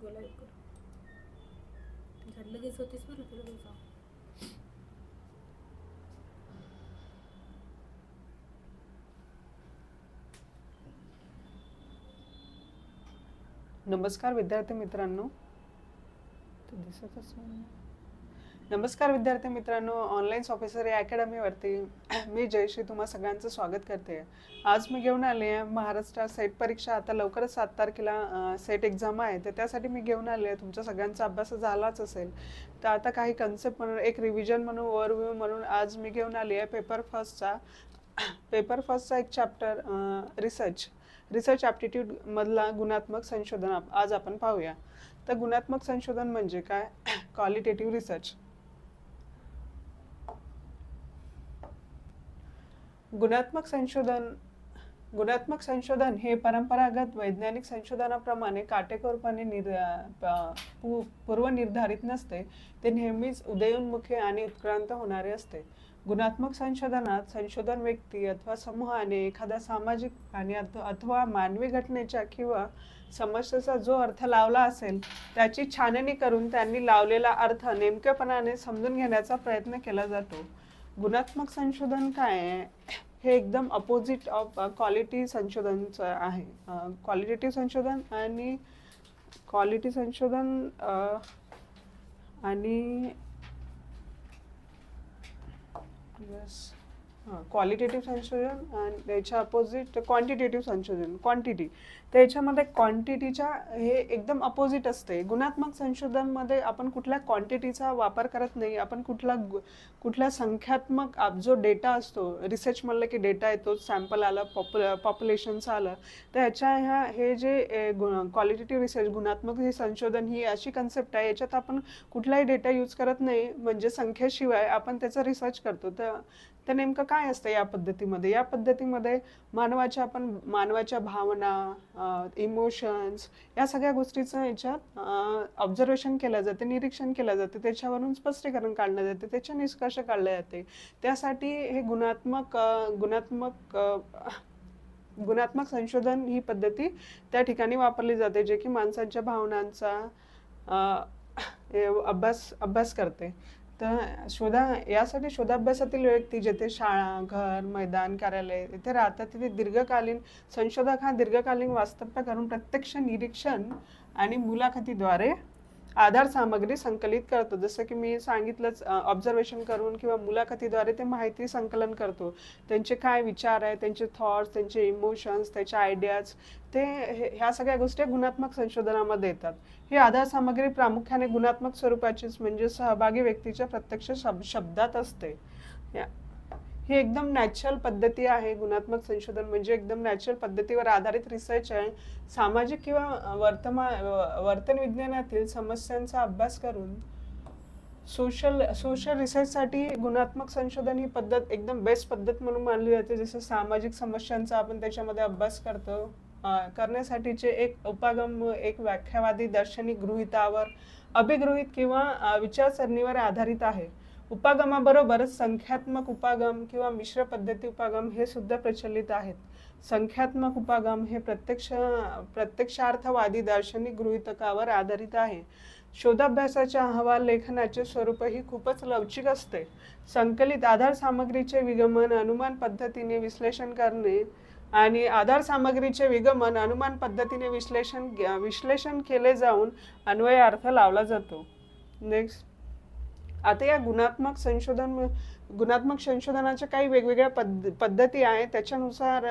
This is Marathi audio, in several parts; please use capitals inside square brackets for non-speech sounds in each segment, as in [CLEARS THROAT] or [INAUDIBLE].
बोला लवकर झालं लगेच होतीस बरं तुला जाऊ. नमस्कार विद्यार्थी मित्रांनो ते दिसतच नाही. नमस्कार विद्यार्थी मित्रांनो ऑनलाईन ऑफिसर या अकॅडमीवरती [CLEARS THROAT] मी जयश्री तुम्हा सगळ्यांचं स्वागत करते. आज मी घेऊन आले आहे महाराष्ट्र सेट परीक्षा. आता लवकरच सात तारखेला सेट एक्झाम आहे. तर त्यासाठी मी घेऊन आले आहे. तुमचा सगळ्यांचा अभ्यास झालाच असेल. तर आता काही कन्सेप्ट म्हणून एक रिव्हिजन म्हणून ओव्हरव्ह्यू म्हणून आज मी घेऊन आली आहे पेपर फर्स्टचा पेपर फर्स्टचा एक चॅप्टर रिसर्च रिसर्च ॲप्टिट्यूडमधला गुणात्मक संशोधन आज आपण पाहूया. तर गुणात्मक संशोधन म्हणजे काय? [CLEARS THROAT] क्वालिटेटिव्ह रिसर्च गुणात्मक संशोधन गुणात्मक संशोधन हे परंपरागत वैज्ञानिक संशोधनाप्रमाणे काटेकोरपणे निर पूर्वनिर्धारित नसते. ते नेहमीच उदयोन्मुखी आणि उत्क्रांत होणारे असते. गुणात्मक संशोधनात संशोधन व्यक्ती अथवा समूहाने एखाद्या सामाजिक आणि अथवा मानवी घटनेच्या किंवा समस्येचा जो अर्थ लावला असेल त्याची छाननी करून त्यांनी लावलेला अर्थ नेमकेपणाने समजून घेण्याचा प्रयत्न केला जातो. गुणात्मक संशोधन काय आहे? हे एकदम अपोजिट ऑफ क्वालिटी संशोधनचं आहे. Uh, क्वालिटेटिव्ह संशोधन आणि क्वालिटी संशोधन uh, आणि यस हां क्वालिटेटिव्ह संशोधन आणि त्याच्या अपोजिट क्वांटिटेटिव्ह संशोधन क्वांटिटी तर याच्यामध्ये क्वांटिटीच्या हे एकदम अपोजिट असते. गुणात्मक संशोधनमध्ये आपण कुठल्या क्वांटिटीचा वापर करत नाही. आपण कुठला कुठल्या संख्यात्मक आप- जो डेटा असतो रिसर्च म्हणलं की डेटा येतो सॅम्पल आलं पॉप्युल पॉप्युलेशनचं आलं तर ह्याच्या ह्या हे जे क्वालिटेटिव्ह रिसर्च गुणात्मक हे संशोधन ही अशी कन्सेप्ट आहे. याच्यात आपण कुठलाही डेटा यूज करत नाही. म्हणजे संख्येशिवाय आपण त्याचा रिसर्च करतो. तर तर नेमकं काय असतं या पद्धतीमध्ये? या पद्धतीमध्ये मानवाच्या आपण मानवाच्या भावना इमोशन्स या सगळ्या गोष्टीचं याच्यात ऑब्झर्वेशन केलं जाते निरीक्षण केलं जाते. त्याच्यावरून स्पष्टीकरण काढलं जाते त्याचे निष्कर्ष काढले जाते. त्यासाठी हे गुणात्मक गुणात्मक गुणात्मक संशोधन ही पद्धती त्या ठिकाणी वापरली जाते जे की माणसांच्या भावनांचा अभ्यास अभ्यास करते. तर शोधा यासाठी शोधाभ्यासातील व्यक्ती जेथे शाळा घर मैदान कार्यालय इथे राहतात तिथे दीर्घकालीन संशोधक हा दीर्घकालीन वास्तव्य करून प्रत्यक्ष निरीक्षण आणि मुलाखतीद्वारे आधार सामग्री संकलित करतो. जसं की मी सांगितलंच ऑब्झर्वेशन करून किंवा मुलाखतीद्वारे ते माहिती संकलन करतो. त्यांचे काय विचार आहे त्यांचे थॉट्स त्यांचे इमोशन्स त्याचे आयडियाज ते हे- ह्या सगळ्या गोष्टी गुणात्मक संशोधनामध्ये येतात. ही आधार सामग्री प्रामुख्याने गुणात्मक स्वरूपाचीच म्हणजे सहभागी व्यक्तीच्या प्रत्यक्ष शब शब्दात असते. या- ही एकदम नॅचरल पद्धती आहे. गुणात्मक संशोधन म्हणजे एकदम नॅचरल पद्धतीवर आधारित रिसर्च आहे. सामाजिक किंवा वर्तमान वर्तन विज्ञानातील समस्यांचा अभ्यास करून सोशल सोशल रिसर्चसाठी गुणात्मक संशोधन ही पद्धत एकदम बेस्ट पद्धत म्हणून मानली जाते. जसं सामाजिक समस्यांचा आपण त्याच्यामध्ये अभ्यास करतो. करण्यासाठीचे एक उपागम एक व्याख्यावादी दर्शनी गृहितावर अभिगृहित किंवा विचारसरणीवर आधारित आहे. उपागमाबरोबरच संख्यात्मक उपागम किंवा मिश्र पद्धती उपागम हे सुद्धा प्रचलित आहेत. संख्यात्मक उपागम हे प्रत्यक्ष प्रत्यक्षार्थवादी दार्शनिक गृहितकावर आधारित आहे. शोधाभ्यासाच्या अहवाल लेखनाचे स्वरूपही खूपच लवचिक असते. संकलित आधार सामग्रीचे विगमन अनुमान पद्धतीने विश्लेषण करणे आणि आधार सामग्रीचे विगमन अनुमान पद्धतीने विश्लेषण विश्लेषण केले जाऊन अन्वय अर्थ लावला जातो. नेक्स्ट आता या गुणात्मक संशोधन गुणात्मक संशोधनाच्या काही वेगवेगळ्या पद्ध पद्धती आहेत. त्याच्यानुसार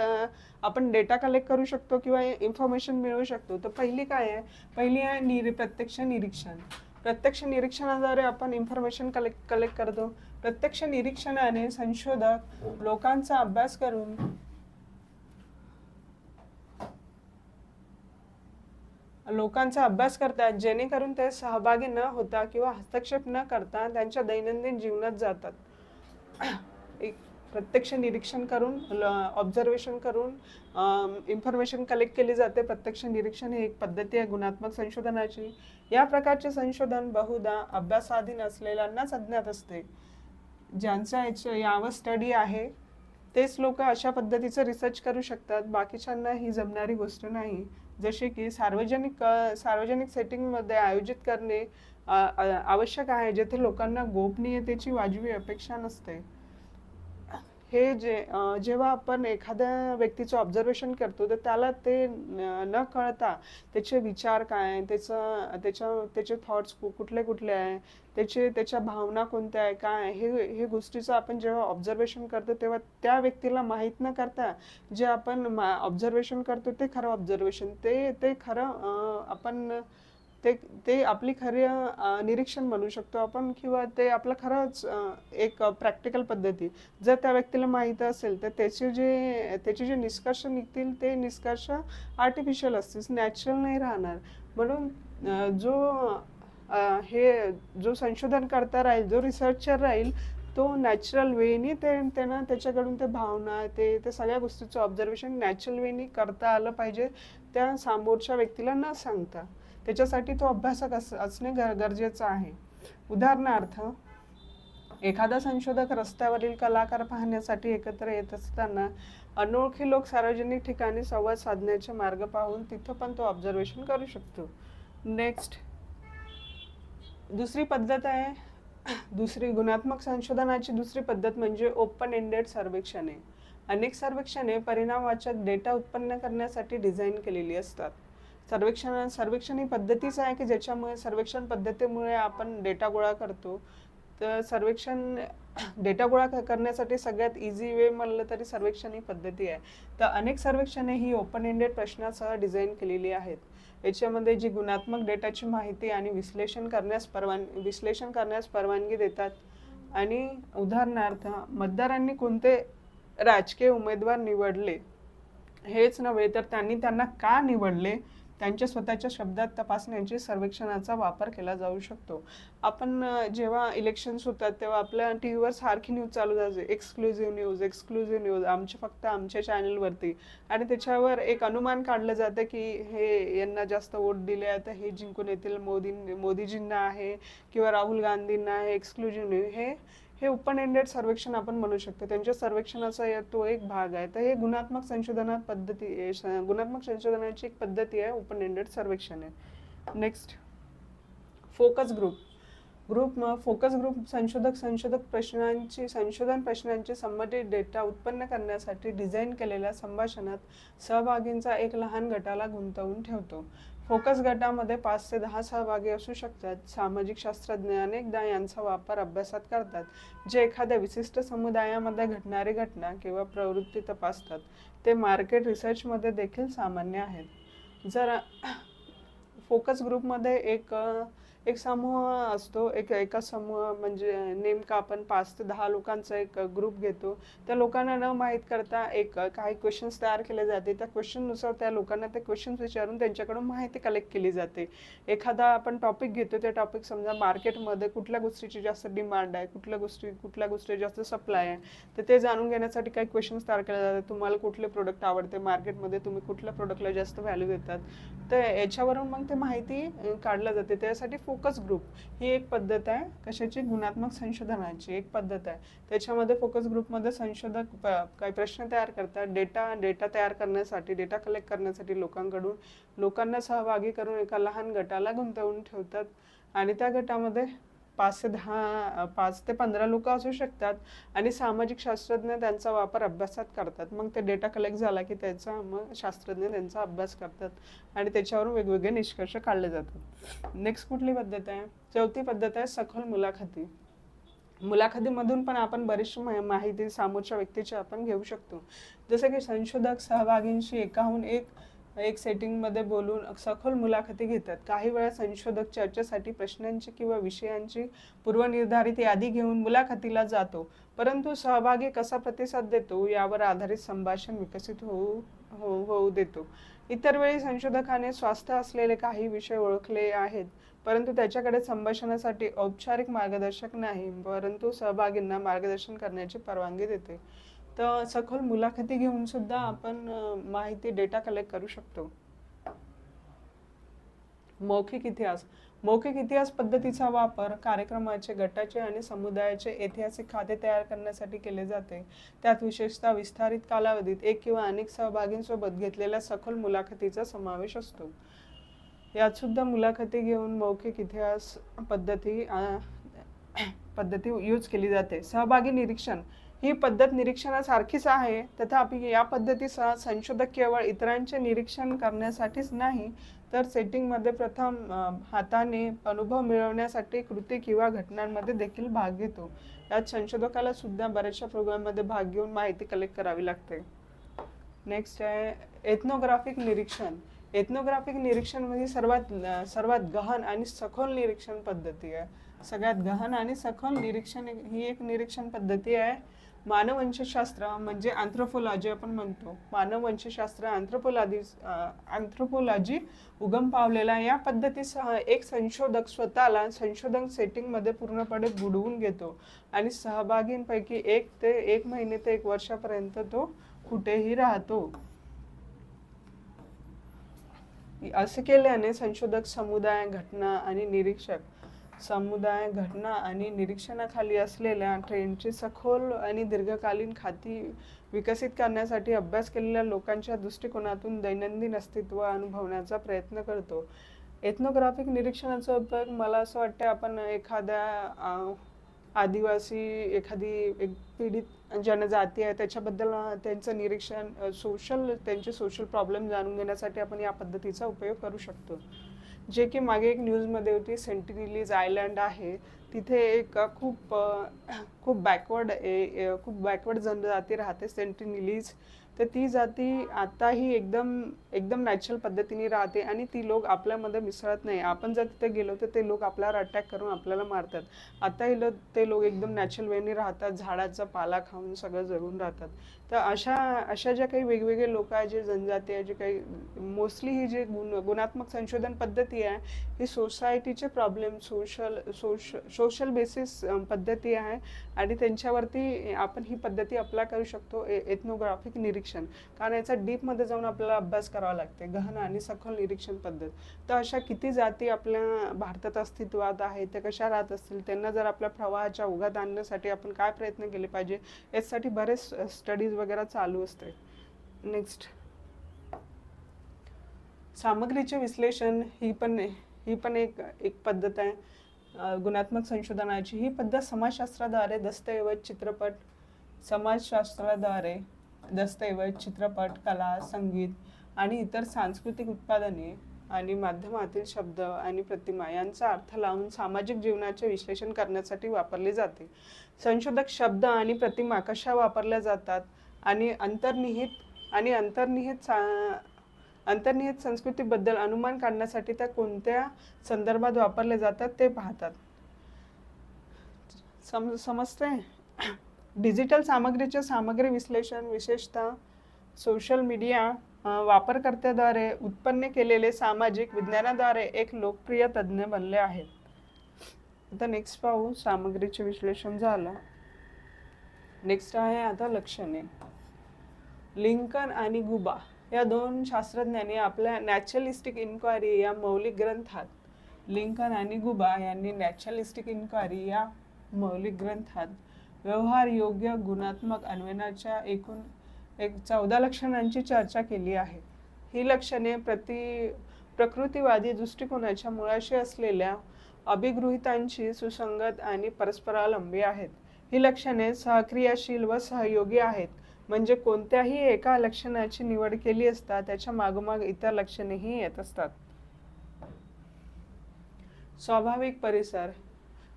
आपण डेटा कलेक्ट करू शकतो किंवा इन्फॉर्मेशन मिळवू शकतो. तर पहिली काय आहे? पहिली आहे निर प्रत्यक्ष निरीक्षण. प्रत्यक्ष निरीक्षणाद्वारे आपण इन्फॉर्मेशन कलेक्ट कलेक्ट करतो. प्रत्यक्ष निरीक्षणाने संशोधक लोकांचा अभ्यास करून लोकांचा अभ्यास करतात जेणेकरून ते सहभागी न होता किंवा हस्तक्षेप न करता त्यांच्या दैनंदिन जीवनात जातात. [CLEARS THROAT] एक प्रत्यक्ष निरीक्षण करून ऑब्झर्वेशन करून इन्फॉर्मेशन कलेक्ट केली जाते. प्रत्यक्ष निरीक्षण ही एक पद्धती आहे गुणात्मक संशोधनाची. या प्रकारचे संशोधन बहुधा अभ्यासाधीन असलेल्यांनाच अज्ञात असते. ज्यांचा याच्या यावर स्टडी आहे तेच लोक अशा पद्धतीचं रिसर्च करू शकतात. बाकीच्यांना ही जमणारी गोष्ट नाही. जसे की सार्वजनिक सार्वजनिक सेटिंगमध्ये आयोजित करणे आवश्यक आहे जेथे लोकांना गोपनीयतेची वाजवी अपेक्षा नसते. हे जे जेव्हा आपण एखाद्या व्यक्तीचं ऑब्झर्वेशन करतो तर त्याला ते न कळता त्याचे विचार काय त्याचं त्याच्या त्याचे थॉट्स कुठले कुठले आहे त्याचे त्याच्या भावना कोणत्या आहे काय हे हे गोष्टीचं आपण जेव्हा ऑब्झर्वेशन करतो तेव्हा त्या व्यक्तीला माहीत न करता जे आपण ऑब्झर्वेशन करतो ते खरं ऑब्झर्वेशन ते ते खरं आपण ते ते आपली खरं निरीक्षण म्हणू शकतो आपण किंवा ते आपलं खरंच एक प्रॅक्टिकल पद्धती. जर त्या व्यक्तीला माहीत असेल तर त्याचे जे त्याचे जे निष्कर्ष निघतील ते निष्कर्ष आर्टिफिशियल असतील नॅचरल नाही राहणार. म्हणून जो हे जो संशोधन करता राहील जो रिसर्चर राहील तो नॅचरल वेनी ते त्यांना त्याच्याकडून ते भावना ते ते सगळ्या गोष्टीचं ऑब्झर्वेशन नॅचरल वेनी करता आलं पाहिजे. त्या समोरच्या व्यक्तीला न सांगता. त्याच्यासाठी तो अभ्यासक अस असणे गर गरजेचं आहे. उदाहरणार्थ एखादा संशोधक रस्त्यावरील कलाकार पाहण्यासाठी एकत्र येत असताना अनोळखी लोक सार्वजनिक ठिकाणी संवाद साधण्याचे मार्ग पाहून तिथं पण तो ऑब्झर्वेशन करू शकतो. नेक्स्ट दुसरी पद्धत आहे दुसरी गुणात्मक संशोधनाची दुसरी पद्धत म्हणजे ओपन एंडेड सर्वेक्षणे. अनेक सर्वेक्षणे परिणामवाचक डेटा उत्पन्न करण्यासाठी डिझाईन केलेली असतात. सर्वेक्षण सर्वेक्षण ही पद्धतीच आहे की ज्याच्यामुळे सर्वेक्षण पद्धतीमुळे आपण डेटा गोळा करतो. तर सर्वेक्षण डेटा गोळा करण्यासाठी सगळ्यात इझी वे म्हणलं तरी सर्वेक्षण ही पद्धती आहे. तर अनेक सर्वेक्षणे ही ओपन एंडेड प्रश्नासह डिझाईन केलेली आहेत. याच्यामध्ये जी गुणात्मक डेटाची माहिती आणि विश्लेषण करण्यास परवान विश्लेषण करण्यास परवानगी देतात. आणि उदाहरणार्थ मतदारांनी कोणते राजकीय उमेदवार निवडले हेच नव्हे तर त्यांनी त्यांना का निवडले? त्यांच्या स्वतःच्या शब्दात तपासण्याची सर्वेक्षणाचा वापर केला जाऊ शकतो. आपण जेव्हा इलेक्शन्स होतात तेव्हा आपल्या टी व्हीवर सारखी न्यूज चालू जाते. एक्सक्लुझिव्ह न्यूज एक्सक्लुझिव्ह न्यूज आमचे फक्त आमच्या चॅनलवरती आणि त्याच्यावर एक अनुमान काढलं जातं की हे यांना जास्त वोट दिले आहे तर हे जिंकून येतील मोदी मोदीजींना आहे किंवा राहुल गांधींना आहे एक्सक्लुझिव्ह न्यूज हे हे ओपन एंडेड सर्वेक्षण आपण म्हणू शकतो. त्यांच्या सर्वेक्षणाचा तो एक भाग आहे. तर हे गुणात्मक संशोधनात पद्धती गुणात्मक संशोधनाची एक पद्धती आहे ओपन एंडेड सर्वेक्षण आहे. Next focus group group focus group संशोधक संशोधक प्रश्नांची संशोधन प्रश्नांची संबंधित डेटा उत्पन्न करण्यासाठी डिझाईन केलेल्या संभाषणात सहभागींचा एक लहान गटाला गुंतवून ठेवतो. फोकस गटामध्ये पाच ते दहा सहभागी असू शकतात. सामाजिक शास्त्रज्ञ अनेकदा यांचा वापर अभ्यासात करतात जे एखाद्या विशिष्ट समुदायामध्ये घडणारी घटना किंवा प्रवृत्ती तपासतात. ते मार्केट रिसर्चमध्ये देखील सामान्य आहेत. जर फोकस ग्रुपमध्ये एक एक समूह असतो एक एका समूह म्हणजे नेमका आपण पाच ते दहा लोकांचा एक ग्रुप घेतो. त्या लोकांना न माहीत करता एक काही क्वेश्चन्स तयार केले जाते. त्या क्वेश्चननुसार त्या लोकांना ते क्वेश्चन्स विचारून त्यांच्याकडून माहिती कलेक्ट केली जाते. एखादा आपण टॉपिक घेतो ते टॉपिक समजा मार्केटमध्ये कुठल्या गोष्टीची जास्त डिमांड आहे कुठल्या गोष्टी कुठल्या गोष्टी जास्त सप्लाय आहे तर ते जाणून घेण्यासाठी काही क्वेश्चन्स तयार केले जातात. तुम्हाला कुठले प्रोडक्ट आवडते? मार्केटमध्ये तुम्ही कुठल्या प्रोडक्टला जास्त व्हॅल्यू देतात? तर याच्यावरून मग ते माहिती काढलं काढल्या जाते. त्यासाठी फोकस फोकस ग्रुप ही एक पद्धत आहे. कशाची? गुणात्मक संशोधनाची एक पद्धत आहे. त्याच्यामध्ये फोकस ग्रुपमध्ये संशोधक प- काही प्रश्न तयार करतात. डेटा डेटा तयार करण्यासाठी डेटा कलेक्ट करण्यासाठी लोकांकडून लोकांना सहभागी करून एका लहान गटाला गुंतवून ठेवतात. आणि त्या गटामध्ये पाच ते दहा पाच ते पंधरा लोक असू शकतात आणि सामाजिक शास्त्रज्ञ त्यांचा वापर अभ्यासात करतात. मग ते डेटा कलेक्ट झाला की त्याचा मग शास्त्रज्ञ त्यांचा अभ्यास करतात आणि त्याच्यावरून वेगवेगळे निष्कर्ष काढले जातात. नेक्स्ट कुठली पद्धत आहे? चौथी पद्धत आहे सखोल मुलाखती. मुलाखतीमधून पण आपण बरीचशी माहिती समोरच्या व्यक्तीची आपण घेऊ शकतो. जसं की संशोधक सहभागींशी एकाहून एक एक सेटिंगमध्ये बोलून सखोल मुलाखती घेतात. काही वेळा संशोधक चर्चेसाठी प्रश्नांची किंवा विषयांची पूर्वनिर्धारित यादी घेऊन मुलाखतीला जातो. परंतु सहभागी कसा प्रतिसाद देतो यावर आधारित संभाषण विकसित होऊ हो होऊ देतो. इतर वेळी संशोधकाने स्वास्थ्य असलेले काही विषय ओळखले आहेत परंतु त्याच्याकडे संभाषणासाठी औपचारिक मार्गदर्शक नाही परंतु सहभागींना मार्गदर्शन करण्याची परवानगी देते. तर सखोल मुलाखती घेऊन सुद्धा आपण माहिती डेटा कलेक्ट करू शकतो. मौखिक इतिहास. मौखिक इतिहास पद्धतीचा वापर कार्यक्रमाचे गटाचे आणि समुदायाचे ऐतिहासिक खाते तयार करण्यासाठी केले जाते. त्यात विशेषतः विस्तारित कालावधीत एक किंवा अनेक सहभागींसोबत घेतलेल्या सखोल मुलाखतीचा समावेश असतो. यात सुद्धा मुलाखती घेऊन मौखिक इतिहास पद्धती पद्धती यूज केली जाते. सहभागी निरीक्षण. ही पद्धत निरीक्षणासारखीच आहे. तथापि या पद्धतीसह संशोधक केवळ इतरांचे निरीक्षण करण्यासाठीच नाही तर सेटिंगमध्ये प्रथम हाताने अनुभव मिळवण्यासाठी कृती किंवा घटनांमध्ये देखील भाग घेतो. यात संशोधकाला सुद्धा बऱ्याचशा प्रोग्राममध्ये भाग घेऊन माहिती कलेक्ट करावी लागते. नेक्स्ट आहे एथनोग्राफिक निरीक्षण. एथनोग्राफिक निरीक्षण म्हणजे सर्वात सर्वात गहन आणि सखोल निरीक्षण पद्धती आहे. सगळ्यात गहन आणि सखोल निरीक्षण ही एक निरीक्षण पद्धती आहे. मानववंशशास्त्र म्हणजे अँथ्रोपोलॉजी आपण म्हणतो. मानववंशशास्त्र अँथ्रोपोलॉजी अँथ्रोपोलॉजी उगम पावलेला या पद्धतीसह एक संशोधक स्वतःला संशोधन सेटिंगमध्ये पूर्णपणे बुडवून घेतो. आणि सहभागींपैकी एक ते एक महिने ते एक वर्षापर्यंत तो कुठेही राहतो. असे केल्याने संशोधक समुदाय घटना आणि निरीक्षक समुदाय घटना आणि निरीक्षणाखाली असलेल्या ट्रेंडची सखोल आणि दीर्घकालीन खाती विकसित करण्यासाठी अभ्यास केलेल्या लोकांच्या दृष्टिकोनातून दैनंदिन अस्तित्व अनुभवण्याचा प्रयत्न करतो. एथनोग्राफिक निरीक्षणाचा उपयोग मला असं वाटतं आपण एखाद्या आदिवासी एखादी एक पीडित जनजाती आहे त्याच्याबद्दल त्यांचं निरीक्षण सोशल त्यांचे सोशल प्रॉब्लेम जाणून घेण्यासाठी आपण या पद्धतीचा उपयोग करू शकतो. जे की मागे एक न्यूजमध्ये होती सेंटिनिलीज आयलँड आहे. तिथे एक खूप खूप बॅकवर्ड खूप बॅकवर्ड जनजाती राहते सेंटिनिलीज तर ती जाती आताही एकदम एकदम नॅचरल पद्धतीने राहते आणि ती लोक आपल्यामध्ये मिसळत नाही. आपण जर तिथे गेलो तर ते लोक आपल्यावर अटॅक करून आपल्याला मारतात. आताही लोक ते लोक एकदम नॅचरल वेने राहतात. झाडाचा पाला खाऊन सगळं जगून राहतात. तर अशा अशा ज्या काही वेगवेगळे लोक आहे जे जनजाती आहे जे काही मोस्टली ही जे गुण गुणात्मक संशोधन पद्धती आहे ही सोसायटीचे प्रॉब्लेम सोशल सोश सोशल बेसिस पद्धती आहे. आणि त्यांच्यावरती आपण ही पद्धती अप्लाय करू शकतो. एथनोग्राफिक निरीक्षण कारण याचा डीपमध्ये जाऊन आपल्याला अभ्यास करावा लागते. गहन आणि सखोल निरीक्षण पद्धत. तर अशा किती जाती आपल्या भारतात अस्तित्वात आहेत त्या कशा राहत असतील त्यांना जर आपल्या प्रवाहाच्या उघात आणण्यासाठी आपण काय प्रयत्न केले पाहिजे यासाठी बरेच स्टडीज वगैरे चालू असते. नेक्स्ट सामग्रीचे विश्लेषण ही पण ही पण एक एक पद्धत आहे. गुणात्मक संशोधनाची. ही पद्धत समाजशास्त्राद्वारे दस्तऐवज चित्रपट समाजशास्त्राद्वारे दस्तऐवज चित्रपट कला संगीत आणि इतर सांस्कृतिक उत्पादने आणि माध्यमातील शब्द आणि प्रतिमा यांचा अर्थ लावून सामाजिक जीवनाचे विश्लेषण करण्यासाठी वापरले जाते. संशोधक शब्द आणि प्रतिमा कशा वापरल्या जातात आणि अंतर्निहित आणि अंतर्निहित सा अंतर्निहित संस्कृतीबद्दल अनुमान काढण्यासाठी त्या कोणत्या संदर्भात वापरल्या जातात ते पाहतात. सम समजते डिजिटल सामग्रीचे सामग्री विश्लेषण विशेषतः सोशल मीडिया वापरकर्त्याद्वारे उत्पन्न केलेले सामाजिक विज्ञानाद्वारे एक लोकप्रिय तज्ज्ञ बनले आहेत. आता नेक्स्ट पाहू सामग्रीचे विश्लेषण झालं. नेक्स्ट आहे आता लक्षणे. लिंकन आणि गुबा या दोन शास्त्रज्ञांनी आपल्या नॅचरलिस्टिक इन्क्वायरी या मौलिक ग्रंथात लिंकन आणि गुबा यांनी नॅचरलिस्टिक इन्क्वायरी या मौलिक ग्रंथात व्यवहार योग्य गुणात्मक अन्वयनाच्या एकूण एक चौदा लक्षणांची चर्चा केली आहे. ही लक्षणे प्रति प्रकृतीवादी दृष्टिकोनाच्या मुळाशी असलेल्या अभिगृहितांशी सुसंगत आणि परस्परावलंबी आहेत. ही लक्षणे सहक्रियाशील व सहयोगी आहेत. म्हणजे कोणत्याही एका लक्षणाची निवड केली असता त्याच्या मागोमाग इतर लक्षणेही येत असतात. स्वाभाविक परिसर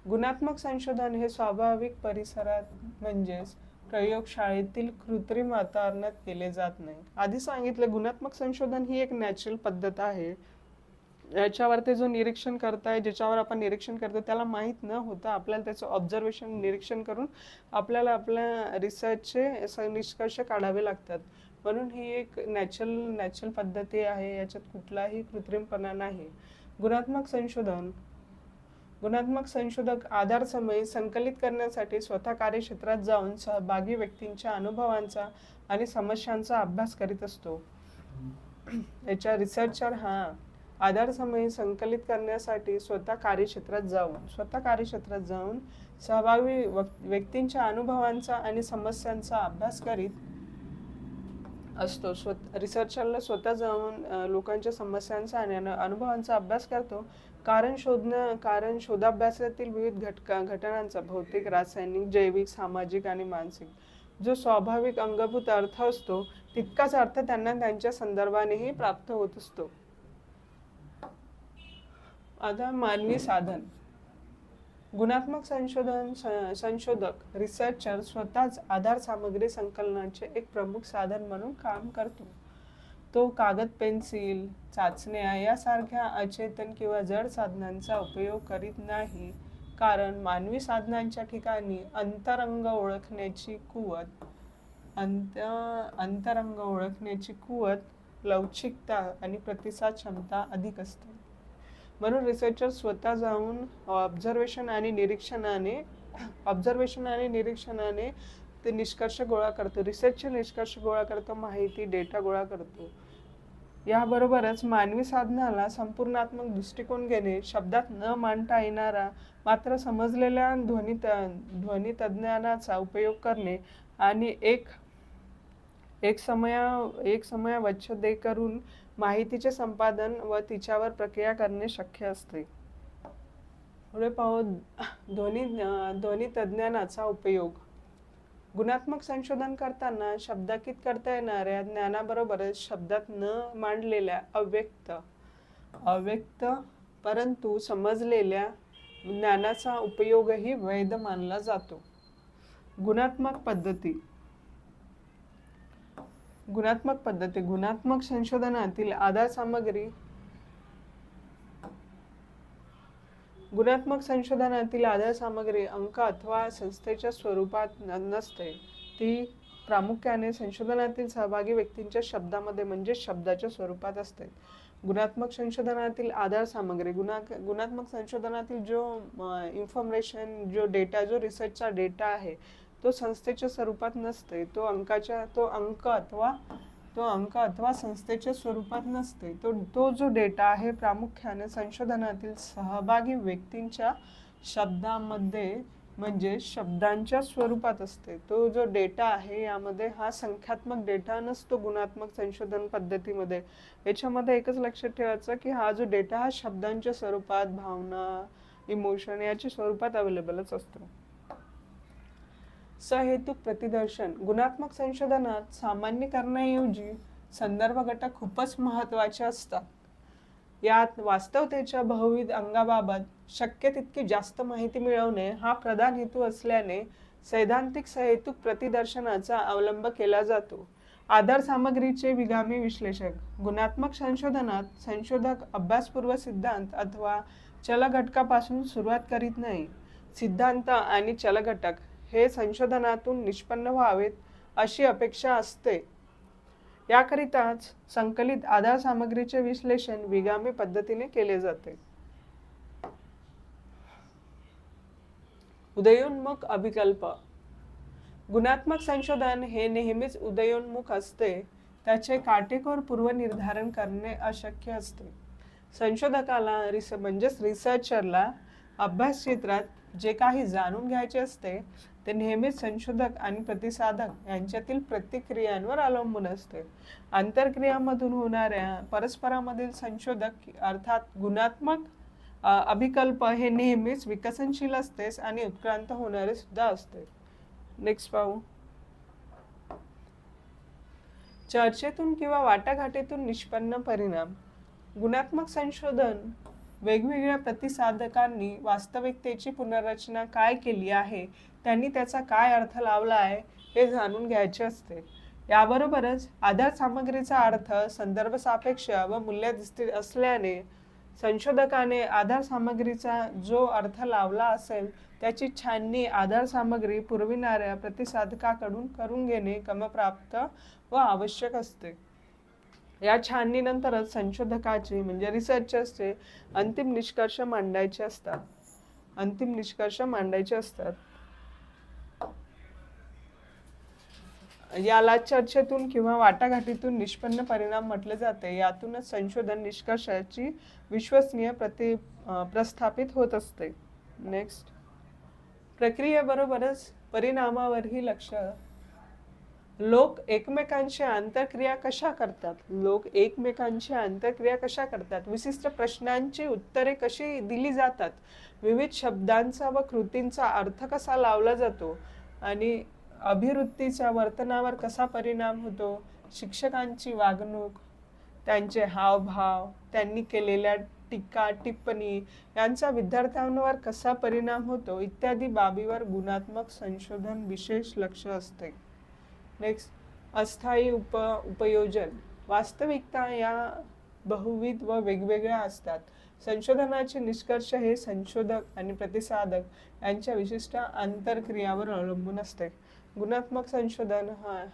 गुणात्मक संशोधन हे स्वाभाविक परिसरात म्हणजेच प्रयोगशाळेतील कृत्रिम वातावरणात केले जात नाही. आधी सांगितलं गुणात्मक संशोधन ही एक नॅचरल पद्धत आहे. याच्यावर ते जो निरीक्षण करताय ज्याच्यावर आपण निरीक्षण करतो त्याला माहीत न होता आपल्याला त्याचं ऑब्झर्वेशन निरीक्षण करून आपल्याला आपल्या रिसर्चचे निष्कर्ष काढावे लागतात. म्हणून ही एक नॅचरल नॅचरल पद्धती आहे. याच्यात कुठलाही कृत्रिमपणा नाही. गुणात्मक संशोधन गुणात्मक संशोधक आधार समय संकलित करण्यासाठी स्वतः कार्यक्षेत्रात जाऊन सहभागी व्यक्तींच्या अनुभवांचा आणि समस्यांचा अभ्यास करीत असतो. याच्या रिसर्चर हा आधारसमयी संकलित करण्यासाठी स्वतः कार्यक्षेत्रात जाऊन स्वतः कार्यक्षेत्रात जाऊन सहभागी व्यक्तींच्या अनुभवांचा आणि समस्यांचा अभ्यास करीत असतो. स्व रिसर्चरला स्वतः जाऊन लोकांच्या समस्यांचा आणि अनुभवांचा अभ्यास करतो. कारण शोधणं कारण शोधाभ्यासातील विविध घटका घटनांचा भौतिक रासायनिक जैविक सामाजिक आणि मानसिक जो स्वाभाविक अंगभूत अर्थ असतो तितकाच अर्थ त्यांना त्यांच्या संदर्भानेही प्राप्त होत असतो. आता मानवी साधन. गुणात्मक संशोधन संशोधक रिसर्चर स्वतःच आधार सामग्री संकलनाचे एक प्रमुख साधन म्हणून काम करतो. तो कागद पेन्सिल चाचण्या यासारख्या अचेतन किंवा जड साधनांचा उपयोग करीत नाही. कारण मानवी साधनांच्या ठिकाणी अंतरंग ओळखण्याची कुवत अंत अंतरंग ओळखण्याची कुवत लवचिकता आणि प्रतिसाद क्षमता अधिक असते. म्हणून रिसर्चर स्वतः जाऊन ऑब्झर्वेशन आणि निरीक्षणाने ऑब्झर्वेशन आणि निरीक्षणाने ते निष्कर्ष गोळा करतो. रिसर्चचे निष्कर्ष गोळा करतो. माहिती डेटा गोळा करतो. याबरोबरच मानवी साधनाला संपूर्णात्मक दृष्टिकोन घेणे शब्दात न मांडता येणारा मात्र समजलेल्या ध्वनी ध्वनी तज्ज्ञानाचा उपयोग करणे आणि एक एक समया एक दे करून माहितीचे संपादन व तिच्यावर प्रक्रिया करणे शक्य असते. पुढे पाहू. ध्वनी ध्वनी तज्ज्ञानाचा उपयोग. गुणात्मक संशोधन करताना शब्दाकित करता येणाऱ्या ज्ञानाबरोबरच शब्दात न मांडलेल्या अव्यक्त अव्यक्त परंतु समजलेल्या ज्ञानाचा उपयोगही वैध मानला जातो. गुणात्मक पद्धती. गुणात्मक पद्धती. गुणात्मक संशोधनातील आधार सामग्री गुणात्मक संशोधनातील आधार सामग्री अंक अथवा संस्थेच्या स्वरूपात नसते. ती प्रामुख्याने संशोधनातील सहभागी व्यक्तींच्या शब्दामध्ये म्हणजे शब्दाच्या स्वरूपात असते. गुणात्मक संशोधनातील आधार सामग्री गुणा गुणात्मक संशोधनातील जो इन्फॉर्मेशन जो डेटा जो रिसर्चचा डेटा आहे तो संस्थेच्या स्वरूपात नसते. तो अंकाच्या तो अंक अथवा तो अंक अथवा संस्थेच्या स्वरूपात नसते. तो तो जो डेटा आहे प्रामुख्याने संशोधनातील सहभागी व्यक्तींच्या शब्दामध्ये म्हणजे शब्दांच्या स्वरूपात असते. तो जो डेटा आहे यामध्ये हा संख्यात्मक डेटा नसतो गुणात्मक संशोधन पद्धतीमध्ये. याच्यामध्ये एकच लक्षात ठेवायचं की हा जो डेटा हा शब्दांच्या स्वरूपात भावना इमोशन याच्या स्वरूपात अवेलेबलच असतो. सहेतुक प्रतिदर्शन गुणात्मक संशोधनात सामान्य करण्याऐवजी संदर्भ घटक खूपच महत्त्वाचे असतात. यात वास्तवतेच्या बहुविध अंगाबाबत शक्य तितकी जास्त माहिती मिळवणे हा प्रधान हेतू असल्याने सैद्धांतिक सहेतुक प्रतिदर्शनाचा अवलंब केला जातो. आधार सामग्रीचे विगामी विश्लेषक गुणात्मक संशोधनात संशोधक अभ्यासपूर्व सिद्धांत अथवा चलघटकापासून सुरुवात करीत नाही. सिद्धांत आणि चलघटक हे संशोधनातून निष्पन्न व्हावेत अशी अपेक्षा असते. याकरिताच संकलित आधार सामग्रीचे विश्लेषण विगामी पद्धतीने केले जाते. उदयोन्मुख अभिकल्प. गुणात्मक संशोधन हे नेहमीच उदयोन्मुख असते. त्याचे काटेकोर पूर्वनिर्धारण करणे अशक्य असते. संशोधकाला रिस म्हणजेच रिसर्चरला अभ्यास क्षेत्रात जे काही जाणून घ्यायचे असते ते नेहमीच संशोधक आणि प्रतिसाधक यांच्यातील प्रतिक्रियांवर अवलंबून असते. आंतरक्रियामधून होणाऱ्या परस्परामधील संशोधक अर्थात गुणात्मक अभिकल्प हे नेहमीच विकसनशील असतेच आणि उत्क्रांत होणारे सुद्धा असते. नेक्स्ट पाहू. चर्चेतून किंवा वाटाघाटीतून निष्पन्न परिणाम. गुणात्मक संशोधन वेगवेगळ्या प्रतिसाधकांनी वास्तविकतेची पुनर्रचना काय केली आहे त्यांनी त्याचा काय अर्थ लावला आहे हे जाणून घ्यायचे असते. याबरोबरच आधार सामग्रीचा अर्थ संदर्भ सापेक्ष व मूल्याधिष्ठित असल्याने संशोधकाने आधार सामग्रीचा जो अर्थ लावला असेल त्याची छाननी आधार सामग्री पुरविणाऱ्या प्रतिसाधकाकडून करून घेणे कमप्राप्त व आवश्यक असते. या छाननीनंतरच संशोधकाचे म्हणजे रिसर्चर्सचे अंतिम निष्कर्ष मांडायचे असतात. अंतिम निष्कर्ष मांडायचे असतात. याला चर्चेतून किंवा वाटाघाटीतून निष्पन्न परिणाम म्हटले जाते. यातूनच संशोधन निष्कर्षाची विश्वसनीय प्रति प्रस्थापित होत असते. नेक्स्ट प्रक्रियेबरोबरच परिणामावरही लक्ष लोक एकमेकांशी आंतरक्रिया कशा करतात? लोक एकमेकांशी आंतरक्रिया कशा करतात? विशिष्ट प्रश्नांची उत्तरे कशी दिली जातात? विविध शब्दांचा व कृतींचा अर्थ कसा लावला जातो? आणि अभिवृत्तीच्या वर्तनावर कसा परिणाम होतो? शिक्षकांची वागणूक त्यांचे हावभाव त्यांनी केलेल्या टीका टिप्पणी यांचा विद्यार्थ्यांवर कसा परिणाम होतो? इत्यादी बाबीवर गुणात्मक संशोधन विशेष लक्ष असते. नेक्स्ट अस्थायी उप उपयोजन. वास्तविकता या बहुविध व वेगवेगळ्या असतात. संशोधनाचे निष्कर्ष हे संशोधक आणि प्रतिसादक यांच्या विशिष्ट आंतरक्रियावर अवलंबून असते. गुणात्मक संशोधन हा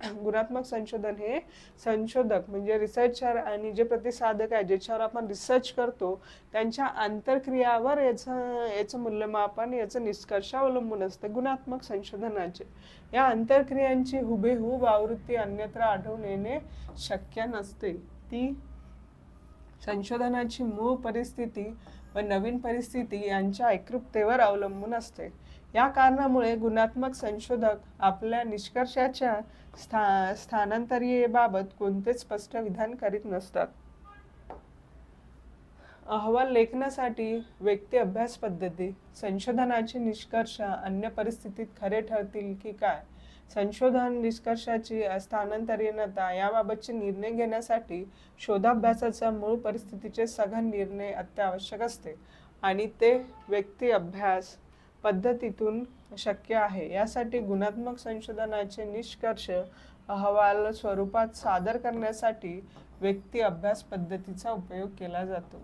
[COUGHS] गुणात्मक संशोधन हे संशोधक म्हणजे रिसर्चर आणि जे प्रतिसाधक आहे ज्याच्यावर आपण रिसर्च करतो त्यांच्या आंतरक्रियावर याचं याचं मूल्यमापन याचं निष्कर्ष अवलंबून असतं गुणात्मक संशोधनाचे. या आंतरक्रियांची हुबेहूब आवृत्ती अन्यत्र आढळून येणे शक्य नसते. ती संशोधनाची मूळ परिस्थिती व नवीन परिस्थिती यांच्या एकरूपतेवर अवलंबून असते. या कारणामुळे गुणात्मक संशोधक आपल्या निष्कर्षाच्या स्था स्थानांतरीयेबाबत कोणतेच स्पष्ट विधान करीत नसतात. अहवाल लेखनासाठी व्यक्ती अभ्यास पद्धती संशोधनाचे निष्कर्ष अन्य परिस्थितीत खरे ठरतील की काय? संशोधन निष्कर्षाची स्थानांतरीयता याबाबतचे निर्णय घेण्यासाठी शोधाभ्यासाचा मूळ परिस्थितीचे सघन निर्णय अत्यावश्यक असते आणि ते व्यक्ती अभ्यास पद्धतीतून शक्य आहे. यासाठी गुणात्मक संशोधनाचे निष्कर्ष अहवाल स्वरूपात सादर करण्यासाठी व्यक्ती अभ्यास पद्धतीचा उपयोग केला जातो.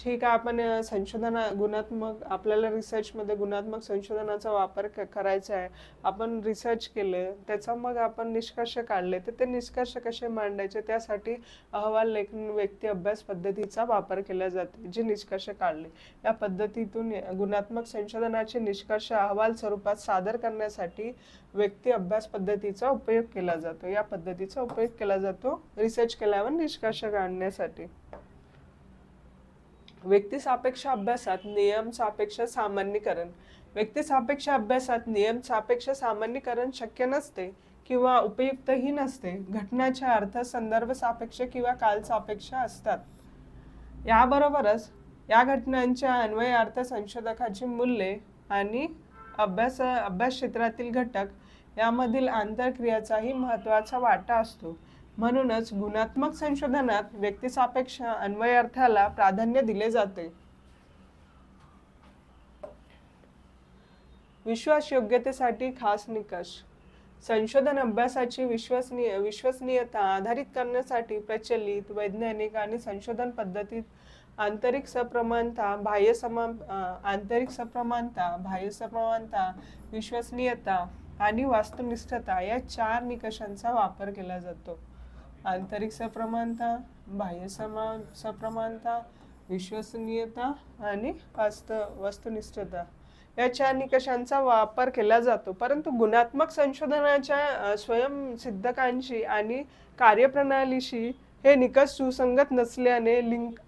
ठीक आहे आपण संशोधन संशोधना गुणात्मक आपल्याला रिसर्चमध्ये गुणात्मक संशोधनाचा वापर क करायचा आहे. आपण रिसर्च केलं त्याचा मग आपण निष्कर्ष काढले तर ते निष्कर्ष कसे मांडायचे? त्यासाठी अहवाल लेखन व्यक्ती अभ्यास पद्धतीचा वापर केला जातो जे निष्कर्ष काढले. या पद्धतीतून गुणात्मक संशोधनाचे निष्कर्ष अहवाल स्वरूपात सादर करण्यासाठी व्यक्ती अभ्यास पद्धतीचा उपयोग केला जातो. या पद्धतीचा उपयोग केला जातो रिसर्च केल्यावर निष्कर्ष काढण्यासाठी. व्यक्ती सापेक्ष अभ्यासात नियम सापेक्ष सामान्यीकरण. व्यक्ती सापेक्ष अभ्यासात नियम सापेक्ष सामान्यीकरण शक्य नसते किंवा उपयुक्तही नसते. घटनाचे अर्थ संदर्भ सापेक्ष किंवा काल सापेक्ष असतात. याबरोबरच या घटनांच्या अन्वय अर्थ संशोधकाची मूल्ये आणि अभ्यास अभ्यास क्षेत्रातील घटक यामधील आंतरक्रियाचाही महत्त्वाचा वाटा असतो. म्हणूनच गुणात्मक संशोधनात व्यक्तिसापेक्ष अन्वयार्थाला प्राधान्य दिले जाते. विश्वास योग्यतेसाठी खास निकष. संशोधन अभ्यासाची विश्वसनीय विश्वसनीयता आधारित करण्यासाठी प्रचलित वैज्ञानिक आणि संशोधन पद्धतीत आंतरिक सप्रमाणता बाह्य समा आंतरिक सप्रमाणता बाह्य सप्रमाणता विश्वसनीयता आणि वास्तुनिष्ठता या चार निकषांचा वापर केला जातो. आंतरिक सप्रमाणता बाह्य समा सप्रमाणता विश्वसनीयता आणि वास्त वस्तुनिष्ठता. या चार निकषांचा वापर केला जातो. परंतु गुणात्मक संशोधनाच्या स्वयंसिद्धकांशी आणि कार्यप्रणालीशी हे निकष सुसंगत नसल्याने लिंक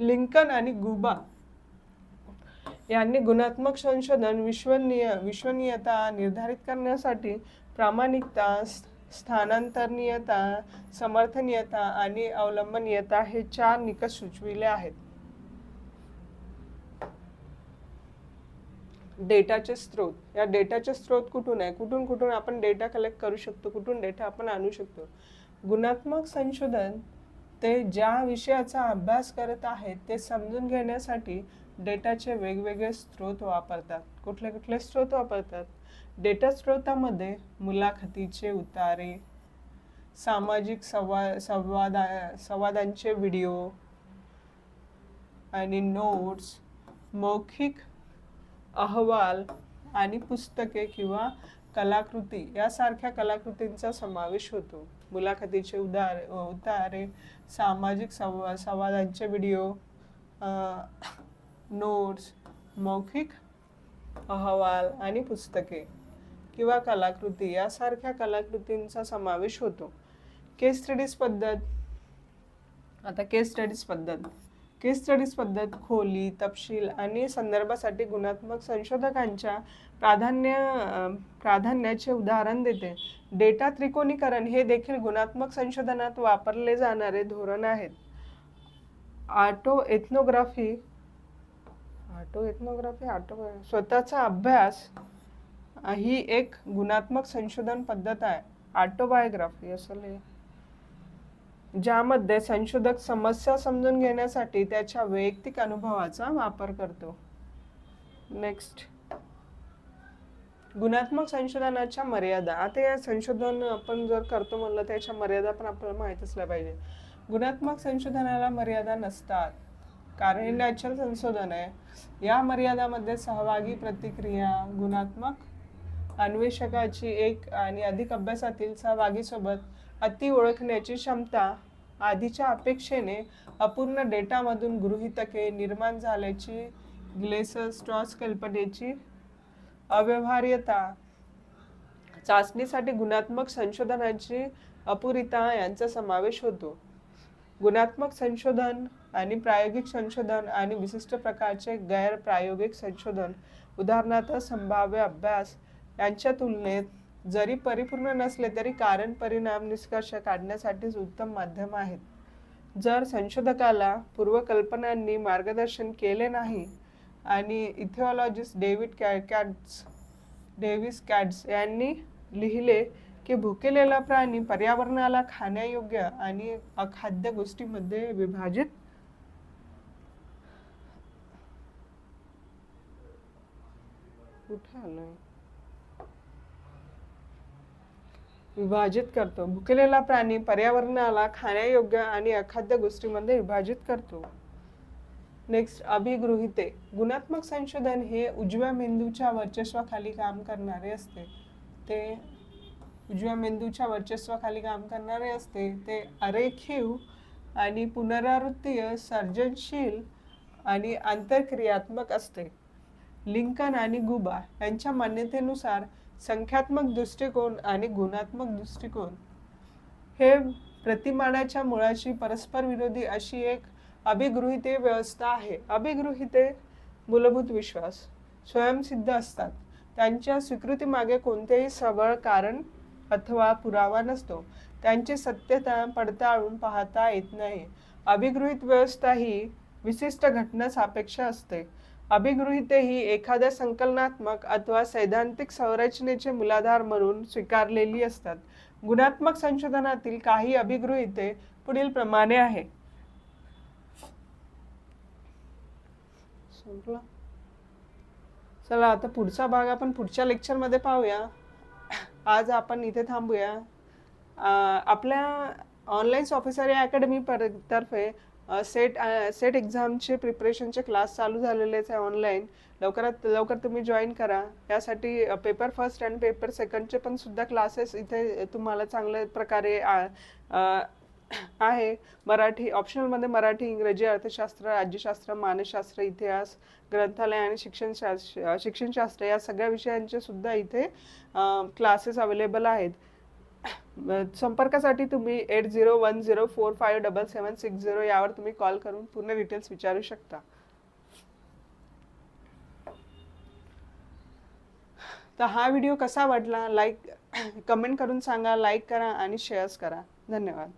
लिंकन आणि गुबा यांनी गुणात्मक संशोधन विश्वनीय विश्वनीयता निर्धारित करण्यासाठी प्रामाणिकता स्थानांतरणीयता समर्थनीयता आणि अवलंबनीयता हे चार निकष सुचविले आहेत. डेटाचे स्रोत. या डेटाचे स्रोत कुठून आहे? कुठून कुठून आपण डेटा कलेक्ट करू शकतो? कुठून डेटा आपण आणू शकतो? गुणात्मक संशोधन ते ज्या विषयाचा अभ्यास करत आहेत ते समजून घेण्यासाठी डेटाचे वेगवेगळे स्रोत वापरतात. कुठले कुठले स्रोत वापरतात? डेटा स्रोतामध्ये मुलाखतीचे उतारे सामाजिक संवा संवादा संवादांचे व्हिडिओ आणि नोट्स मौखिक अहवाल आणि पुस्तके किंवा कलाकृती यासारख्या कलाकृतींचा समावेश होतो. मुलाखतीचे उदार उतारे सामाजिक संवा संवादांचे व्हिडिओ नोट्स मौखिक अहवाल आणि पुस्तके. किंवा कलाकृती यासारख्या कलाकृतींचा समावेश होतो. केस स्टडीज पद्धत. आता केस स्टडीज पद्धत. केस स्टडीज पद्धत खोली तपशील आणि संदर्भासाठी गुणात्मक संशोधकांच्या प्राधान्य प्राधान्याचे उदाहरण देते. डेटा त्रिकोणीकरण हे देखील गुणात्मक संशोधनात वापरले जाणारे धोरण आहेत. Auto ethnography auto ethnography auto स्वतःचा अभ्यास ही एक गुणात्मक संशोधन पद्धत आहे. ऑटोबायोग्राफी असं ज्यामध्ये संशोधक समस्या समजून घेण्यासाठी त्याच्या वैयक्तिक अनुभवाचा वापर करतो. नेक्स्ट गुणात्मक संशोधनाच्या मर्यादा. आता या संशोधन आपण जर करतो म्हणलं त्याच्या मर्यादा पण आपल्याला माहीत असल्या पाहिजे. गुणात्मक संशोधनाला मर्यादा नसतात. कारण हे नॅचरल संशोधन आहे. या मर्यादामध्ये सहभागी प्रतिक्रिया गुणात्मक अन्वेषकाची एक आणि अधिक अभ्यासातील सहभागीसोबत अति ओळखण्याची क्षमता आधीच्या अपेक्षेने अपूर्ण डेटामधून गृहितके निर्माण झाल्याची ग्लेसस स्ट्रॉस कल्पनेची अव्यवहार्यता चाचणीसाठी गुणात्मक संशोधनाची अपुरिता यांचा समावेश होतो. गुणात्मक संशोधन आणि प्रायोगिक संशोधन आणि विशिष्ट प्रकारचे गैर प्रायोगिक संशोधन उदाहरणार्थ संभाव्य अभ्यास यांच्या तुलनेत जरी परिपूर्ण नसले तरी कारण परिणाम निष्कर्ष काढण्यासाठीच उत्तम माध्यम आहेत. जर संशोधकाला पूर्वकल्पनांनी मार्गदर्शन केले नाही आणि इथिओलॉजिस्ट डेव्हिड कॅ कॅट्स डेव्हिस कॅट्स यांनी लिहिले की भुकेलेला प्राणी पर्यावरणाला खाण्यायोग्य आणि अखाद्य गोष्टीमध्ये विभाजित कुठे आलं विभाजित करतो. भुकेलेला प्राणी पर्यावरणाला खाण्यायोग्य आणि अखाद्य गोष्टीमध्ये विभाजित करतो. नेक्स्ट अभिगृहिते. गुणात्मक संशोधन हे उजव्या मेंदूच्या वर्चस्वाखाली काम करणारे असते. ते उजव्या मेंदूच्या वर्चस्वाखाली काम करणारे असते. ते अरेखीव आणि पुनरावृत्तीय सर्जनशील आणि आंतरक्रियात्मक असते. लिंकन आणि गुबा यांच्या मान्यतेनुसार संख्यात्मक दृष्टिकोन आणि गुणात्मक दृष्टिकोन. हे प्रतिमानाच्या मुळाशी परस्पर विरोधी अशी एक अभिगृहिते व्यवस्था आहे. अभिगृहिते मूलभूत विश्वास. स्वयंसिद्ध असतात. त्यांच्या स्वीकृतीमागे कोणतेही सबळ कारण अथवा पुरावा नसतो. त्यांची सत्यता पडताळून पाहता येत नाही. अभिगृहित व्यवस्था ही विशिष्ट घटना सापेक्ष असते. अभिगृहिते ही एखाद्या संकलनात्मक अथवा सैद्धांतिक संरचनेचे मूलाधार म्हणून स्वीकारलेली असतात. गुणात्मक संशोधनातील काही अभिगृहिते पुढील प्रमाणे आहे. चला आता पुढचा भाग आपण पुढच्या लेक्चरमध्ये पाहूया. आज आपण इथे थांबूया. अं, आपल्या ऑनलाईन सॉफिसर या अकॅडमी तर्फे सेट सेट एक्झामचे प्रिपरेशनचे क्लास चालू झालेलेच आहे ऑनलाईन लवकरात लवकर तुम्ही जॉईन करा. यासाठी पेपर फर्स्ट अँड पेपर सेकंडचे पण सुद्धा क्लासेस इथे तुम्हाला चांगल्या प्रकारे आ- आहे. मराठी ऑप्शनलमध्ये मराठी इंग्रजी अर्थशास्त्र राज्यशास्त्र मानसशास्त्र इतिहास ग्रंथालय आणि शिक्षणशास्त्र शिक्षणशास्त्र या सगळ्या विषयांचे सुद्धा इथे क्लासेस अवेलेबल आहेत. संपर्कासाठी तुम्ही eight zero one zero four five double seven six zero यावर तुम्ही कॉल करून पूर्ण डिटेल्स विचारू शकता. तर हा व्हिडिओ कसा वाटला? लाईक कमेंट करून सांगा लाईक करा आणि शेअर्स करा. धन्यवाद.